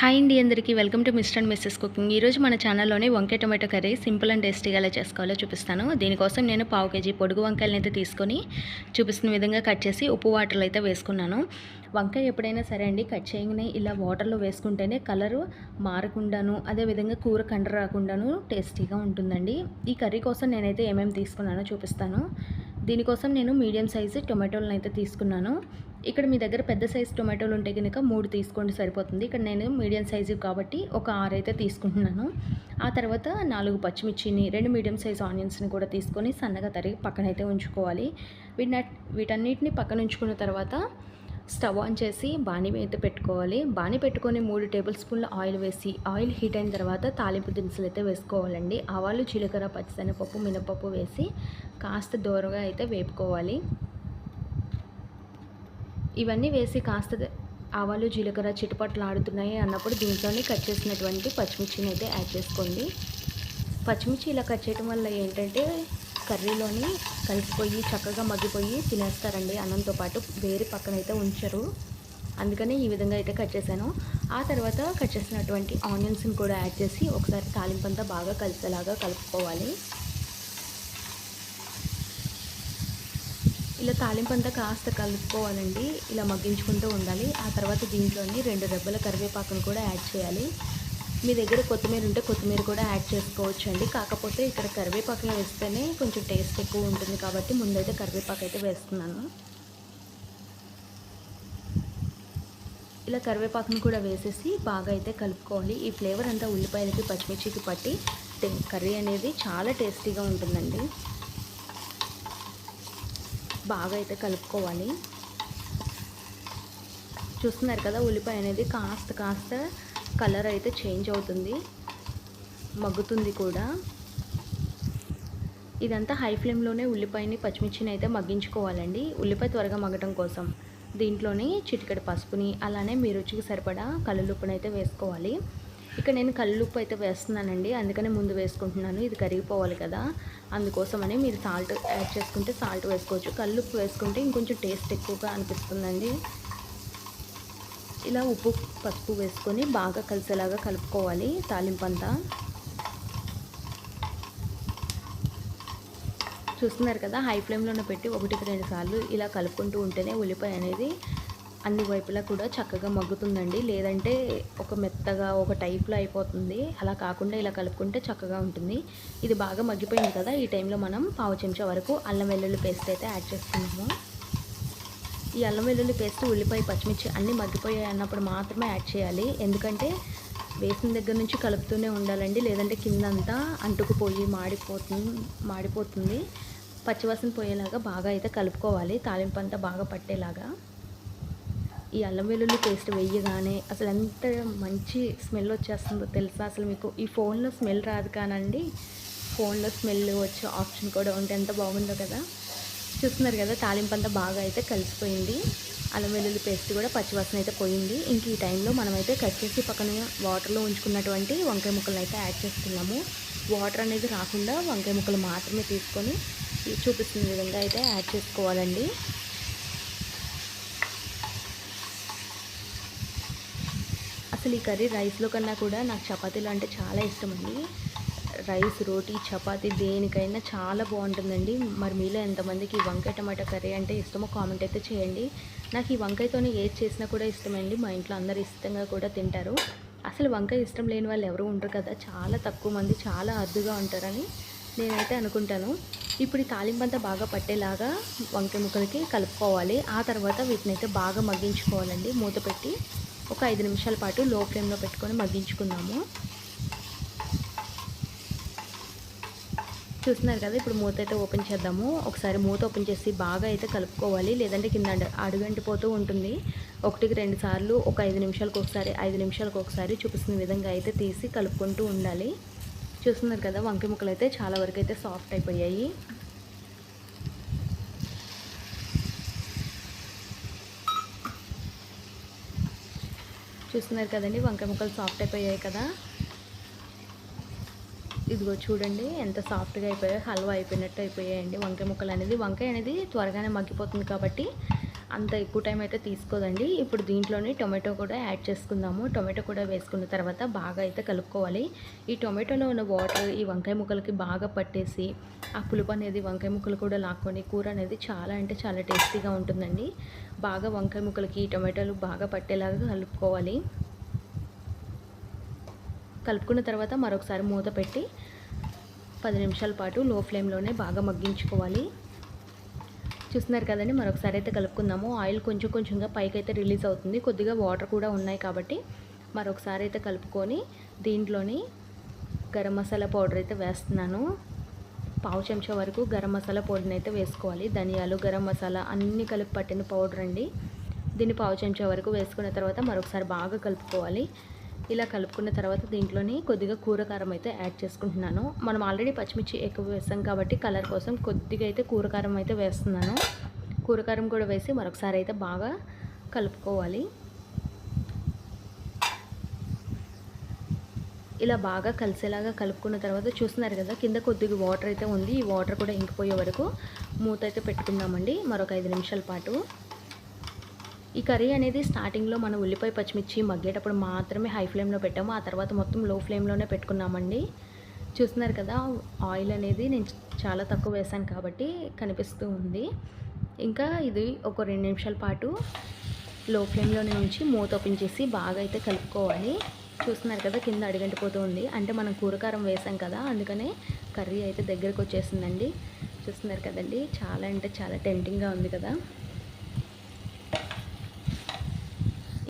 Hi అండి అందరికీ. Welcome to Mr and Mrs cooking. ఈరోజు మన ఛానల్లోనే వంకాయ టొమాటో కర్రీ సింపుల్ అండ్ టేస్టీగా ఎలా చేసుకోవాలో చూపిస్తాను. దీనికోసం నేను పావు కేజీ పొడుగు వంకాయలను అయితే తీసుకొని చూపిస్తున్న విధంగా కట్ చేసి ఉప్పు వాటర్లో అయితే వేసుకున్నాను. వంకాయ ఎప్పుడైనా సరే అండి కట్ చేయగానే ఇలా వాటర్లో వేసుకుంటేనే కలరు మారకుండాను అదేవిధంగా కూర కండ రాకుండాను టేస్టీగా ఉంటుందండి. ఈ కర్రీ కోసం నేనైతే ఏమేమి తీసుకున్నానో చూపిస్తాను. దీనికోసం నేను మీడియం సైజు టొమాటోలను అయితే తీసుకున్నాను. ఇక్కడ మీ దగ్గర పెద్ద సైజు టొమాటోలు ఉంటే కనుక మూడు తీసుకోండి సరిపోతుంది. ఇక్కడ నేను మీడియం సైజు కాబట్టి ఒక ఆరు అయితే తీసుకుంటున్నాను. ఆ తర్వాత నాలుగు పచ్చిమిర్చిని రెండు మీడియం సైజు ఆనియన్స్ని కూడా తీసుకొని సన్నగా తరిగి పక్కనైతే ఉంచుకోవాలి. వీటి వీటన్నిటిని పక్కన ఉంచుకున్న తర్వాత స్టవ్ ఆన్ చేసి బాణీ అయితే పెట్టుకోవాలి. బాణీ పెట్టుకొని మూడు టేబుల్ స్పూన్ల ఆయిల్ వేసి ఆయిల్ హీట్ అయిన తర్వాత తాలింపు దినుసులు అయితే వేసుకోవాలండి. ఆవాలు జీలకర్ర పచ్చిశనగపప్పు మినపప్పు వేసి కాస్త దూరంగా అయితే వేపుకోవాలి. ఇవన్నీ వేసి కాస్త ఆవాలు జీలకర్ర చిటపట్లు ఆడుతున్నాయి అన్నప్పుడు దీంట్లోనే కట్ చేసినటువంటి పచ్చిమిర్చిని అయితే యాడ్ చేసుకోండి. పచ్చిమిర్చి ఇలా కట్ చేయడం వల్ల ఏంటంటే కర్రీలోని కలిసిపోయి చక్కగా మగ్గిపోయి తినేస్తారండి. అన్నంతో పాటు వేరే పక్కన అయితే ఉంచరు. అందుకని ఈ విధంగా అయితే కట్ చేశాను. ఆ తర్వాత కట్ చేసినటువంటి ఆనియన్స్ని కూడా యాడ్ చేసి ఒకసారి తాలింపంతా బాగా కలిసేలాగా కలుపుకోవాలి. ఇలా తాలింపంతా కాస్త కలుపుకోవాలండి. ఇలా మగ్గించుకుంటూ ఉండాలి. ఆ తర్వాత దీంట్లోని రెండు రెబ్బల కరివేపాకును కూడా యాడ్ చేయాలి. మీ దగ్గర కొత్తిమీర ఉంటే కొత్తిమీర కూడా యాడ్ చేసుకోవచ్చు అండి కాకపోతే ఇక్కడ కరివేపాకులో వేస్తేనే కొంచెం టేస్ట్ ఎక్కువ ఉంటుంది కాబట్టి ముందైతే కరివేపాకు అయితే వేస్తున్నాను. ఇలా కరివేపాకును కూడా వేసేసి బాగా అయితే కలుపుకోవాలి. ఈ ఫ్లేవర్ అంతా ఉల్లిపాయలకి పచ్చిమిర్చికి పట్టి కర్రీ అనేది చాలా టేస్టీగా ఉంటుందండి. బాగా అయితే కలుపుకోవాలి. చూస్తున్నారు కదా ఉల్లిపాయ అనేది కాస్త కాస్త కలర్ అయితే చేంజ్ అవుతుంది. మగ్గుతుంది కూడా. ఇదంతా హై ఫ్లేమ్లోనే ఉల్లిపాయని పచ్చిమిర్చిని అయితే మగ్గించుకోవాలండి. ఉల్లిపాయ త్వరగా మగ్గటం కోసం. దీంట్లోనే చిటికెడు పసుపుని అలానే మీ రుచికి సరిపడా కల్లుప్పుని అయితే వేసుకోవాలి. ఇక్కడ నేను కల్లుప్పు అయితే వేస్తున్నానండి. అందుకనే ముందు వేసుకుంటున్నాను. ఇది కరిగిపోవాలి కదా. అందుకోసమని మీరు సాల్ట్ యాడ్ చేసుకుంటే సాల్ట్ వేసుకోవచ్చు. కల్లుప్పు వేసుకుంటే ఇంకొంచెం టేస్ట్ ఎక్కువగా అనిపిస్తుందండి. ఇలా ఉప్పు పసుపు వేసుకొని బాగా కలిసేలాగా కలుపుకోవాలి తాలింపంతా చూస్తున్నారు కదా హై ఫ్లేమ్లోనే పెట్టి ఒకటికి రెండు సార్లు ఇలా కలుపుకుంటూ ఉంటేనే ఉల్లిపాయ అనేది అన్ని వైపులా కూడా చక్కగా మగ్గుతుందండి. లేదంటే ఒక మెత్తగా ఒక టైప్లో అయిపోతుంది. అలా కాకుండా ఇలా కలుపుకుంటే చక్కగా ఉంటుంది. ఇది బాగా మగ్గిపోయింది కదా ఈ టైంలో మనం పావు చెంచా వరకు అల్లం వెల్లుల్లి పేస్ట్ అయితే యాడ్ చేస్తున్నాము ఈ అల్లం వెల్లుల్లి పేస్ట్ ఉల్లిపాయ పచ్చిమిర్చి అన్నీ మగ్గిపోయాయి అన్నప్పుడు మాత్రమే యాడ్ చేయాలి. ఎందుకంటే వేసిన దగ్గర నుంచి కలుపుతూనే ఉండాలండి. లేదంటే కిందంతా అంటుకుపోయి మాడిపోతుంది మాడిపోతుంది. పచ్చివాసన పోయేలాగా బాగా అయితే కలుపుకోవాలి. తాలింపు అంతా బాగా పట్టేలాగా. ఈ అల్లం వెల్లుల్లి పేస్ట్ వేయగానే అసలు ఎంత మంచి స్మెల్ వచ్చేస్తుందో తెలుసా? అసలు మీకు ఈ ఫోన్లో స్మెల్ రాదు కానండి. ఫోన్లో స్మెల్ వచ్చే ఆప్షన్ కూడా ఉంటే ఎంత బాగుందో కదా. చూస్తున్నారు కదా తాలింపు అంతా బాగా అయితే కలిసిపోయింది. అల్లం వెల్లుల్లి పేస్ట్ కూడా పచ్చివాసన అయితే పోయింది. ఇంక ఈ టైంలో మనమైతే కట్ చేసి పక్కన వాటర్లో ఉంచుకున్నటువంటి వంకాయ ముక్కలు అయితే యాడ్ చేస్తున్నాము. వాటర్ అనేది రాకుండా వంకాయ ముక్కలు మాత్రమే తీసుకొని చూపిస్తున్న విధంగా అయితే యాడ్ చేసుకోవాలండి. అసలు ఈ కర్రీ రైస్లో కన్నా కూడా నాకు చపాతీలు అంటే చాలా ఇష్టం అండి. రైస్ రోటీ చపాతి దేనికైనా చాలా బాగుంటుందండి. మరి మీలో ఎంతమందికి వంకాయ టమాటా కర్రీ అంటే ఇష్టమో కామెంట్ అయితే చేయండి. నాకు ఈ వంకాయతోనే ఏది చేసినా కూడా ఇష్టమండి. మా ఇంట్లో అందరు ఇష్టంగా కూడా తింటారు. అసలు వంకాయ ఇష్టం లేని వాళ్ళు ఎవరు ఉండరు కదా. చాలా తక్కువ మంది చాలా అద్దుగా ఉంటారని నేనైతే అనుకుంటాను. ఇప్పుడు ఈ తాలింపంతా బాగా పట్టేలాగా వంకాయ ముక్కలకి కలుపుకోవాలి. ఆ తర్వాత వీటిని అయితే బాగా మగ్గించుకోవాలండి. మూత పెట్టి ఒక ఐదు నిమిషాల పాటు లో ఫ్లేమ్లో పెట్టుకొని మగ్గించుకుందాము. చూస్తున్నారు కదా ఇప్పుడు మూత అయితే ఓపెన్ చేద్దాము. ఒకసారి మూత ఓపెన్ చేసి బాగా అయితే కలుపుకోవాలి. లేదంటే కింద అడుగంటిపోతూ ఉంటుంది. ఒకటికి రెండు సార్లు ఒక ఐదు నిమిషాలకు ఒకసారి ఐదు నిమిషాలకు ఒకసారి చూపిస్తున్న విధంగా అయితే తీసి కలుపుకుంటూ ఉండాలి. చూస్తున్నారు కదా వంకాయ ముక్కలు అయితే చాలా వరకు అయితే సాఫ్ట్ అయిపోయాయి. చూస్తున్నారు కదండి వంకాయ ముక్కలు సాఫ్ట్ అయిపోయాయి కదా. ఇదిగో చూడండి ఎంత సాఫ్ట్గా అయిపోయాయి హల్వా అయిపోయినట్టు అయిపోయాయండి. వంకాయ ముక్కలు అనేది వంకాయ అనేది త్వరగానే మగ్గిపోతుంది కాబట్టి అంత ఎక్కువ టైం అయితే తీసుకోదండి. ఇప్పుడు దీంట్లోనే టొమాటో కూడా యాడ్ చేసుకుందాము. టొమాటో కూడా వేసుకున్న తర్వాత బాగా అయితే కలుపుకోవాలి. ఈ టొమాటోలో ఉన్న వాటర్ ఈ వంకాయ ముక్కలకి బాగా పట్టేసి ఆ పులుపు అనేది వంకాయ ముక్కలు కూడా లాక్కొని కూర అనేది చాలా అంటే చాలా టేస్టీగా ఉంటుందండి. బాగా వంకాయ ముక్కలకి టొమాటోలు బాగా పట్టేలాగా కలుపుకోవాలి. కలుపుకున్న తర్వాత మరొకసారి మూత పెట్టి పది నిమిషాల పాటు లో ఫ్లేమ్లోనే బాగా మగ్గించుకోవాలి. చూస్తున్నారు కదండి మరొకసారి అయితే కలుపుకుందాము. ఆయిల్ కొంచెం కొంచెంగా పైకి అయితే రిలీజ్ అవుతుంది. కొద్దిగా వాటర్ కూడా ఉన్నాయి కాబట్టి మరొకసారి అయితే కలుపుకొని దీంట్లోని గరం మసాలా పౌడర్ అయితే వేస్తున్నాను. పావు చెంచా వరకు గరం మసాలా పౌడర్ని అయితే వేసుకోవాలి. ధనియాలు గరం మసాలా అన్నీ కలిపి పట్టిన పౌడర్ అండి. దీన్ని పావు చెంచా వరకు వేసుకున్న తర్వాత మరొకసారి బాగా కలుపుకోవాలి. ఇలా కలుపుకున్న తర్వాత దీంట్లోని కొద్దిగా కూర కారం అయితే యాడ్ చేసుకుంటున్నాను. మనం ఆల్రెడీ పచ్చిమిర్చి ఎక్కువ వేస్తాం కాబట్టి కలర్ కోసం కొద్దిగా అయితే కూర కారం అయితే వేస్తున్నాను. కూర కారం కూడా వేసి మరొకసారి అయితే బాగా కలుపుకోవాలి. ఇలా బాగా కలిసేలాగా కలుపుకున్న తర్వాత చూస్తున్నారు కదా కింద కొద్దిగా వాటర్ అయితే ఉంది. ఈ వాటర్ కూడా ఇంకిపోయే వరకు మూత అయితే పెట్టుకుందామండి. మరొక ఐదు నిమిషాల పాటు. ఈ కర్రీ అనేది స్టార్టింగ్లో మనం ఉల్లిపాయ పచ్చిమిర్చి మగ్గేటప్పుడు మాత్రమే హై ఫ్లేమ్లో పెట్టాము. ఆ తర్వాత మొత్తం లో ఫ్లేమ్లోనే పెట్టుకున్నామండి. చూస్తున్నారు కదా ఆయిల్ అనేది నేను చాలా తక్కువ వేసాను కాబట్టి కనిపిస్తూ ఉంది. ఇంకా ఇది ఒక రెండు నిమిషాల పాటు లో ఫ్లేమ్లోనే ఉంచి మూత ఓపెన్ చేసి బాగా అయితే కలుపుకోవాలి. చూస్తున్నారు కదా కింద అడిగంటిపోతూ ఉంది. అంటే మనం కూరకారం వేసాం కదా అందుకనే కర్రీ అయితే దగ్గరకు వచ్చేసిందండి. చూస్తున్నారు కదండి చాలా అంటే చాలా టెంటింగ్గా ఉంది కదా.